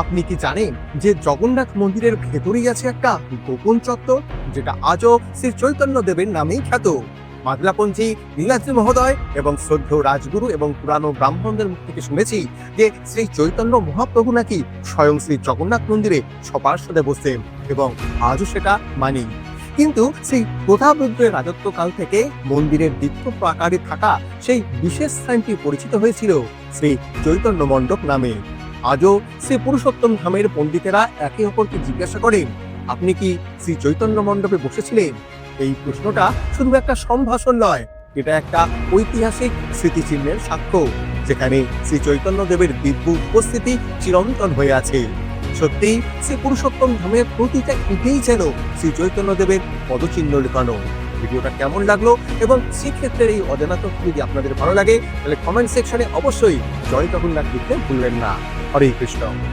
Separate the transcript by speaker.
Speaker 1: আপনি কি জানেন যে জগন্নাথ মন্দিরের ভেতরেই আছে একটা গোপন চত্বর, যেটা আজও শ্রী চৈতন্য দেবের নামেই খ্যাত? মাদলাপঞ্চী নীলাদ্রি মহোদয় এবং শ্রদ্ধেয় রাজগুরু এবং পুরানো ব্রাহ্মণদের মুখ থেকে শুনেছি যে শ্রী চৈতন্য মহাপ্রভু নাকি স্বয়ং শ্রী জগন্নাথ মন্দিরে সপার্শ্বদে বসতেন এবং আজও সেটা মানি কিন্তু সেই প্রতাপরুদ্রের রাজত্বকাল থেকে মন্দিরের দীপ্ত আকারে থাকা সেই বিশেষ স্থানটি পরিচিত হয়েছিল শ্রী চৈতন্য মণ্ডপ নামে। আজও শ্রী পুরুষোত্তম ধামের পণ্ডিতেরা একে অপরকে জিজ্ঞাসা করেন, আপনি কি শ্রী চৈতন্য মণ্ডপে বসেছিলেন? এই প্রশ্নটা শুধু একটা সম্ভাষণ নয়, এটা একটা ঐতিহাসিক স্মৃতিচিহ্নের সাক্ষ্য, যেখানে শ্রী চৈতন্য দেবের দিব্য উপস্থিতি চিরন্তন হয়ে আছে। সত্যি শ্রী পুরুষোত্তম ধামের প্রতিটা ইটেই যেন শ্রী চৈতন্য দেবের পদচিহ্ন লেখানো ভিডিওটা কেমন লাগল এবং সেক্ষেত্রে এই অজানা তথ্য যদি আপনাদের ভালো লাগে, তাহলে কমেন্ট সেকশনে অবশ্যই জয় তখন লিখতে ভুলবেন না। হরে কৃষ্ণ।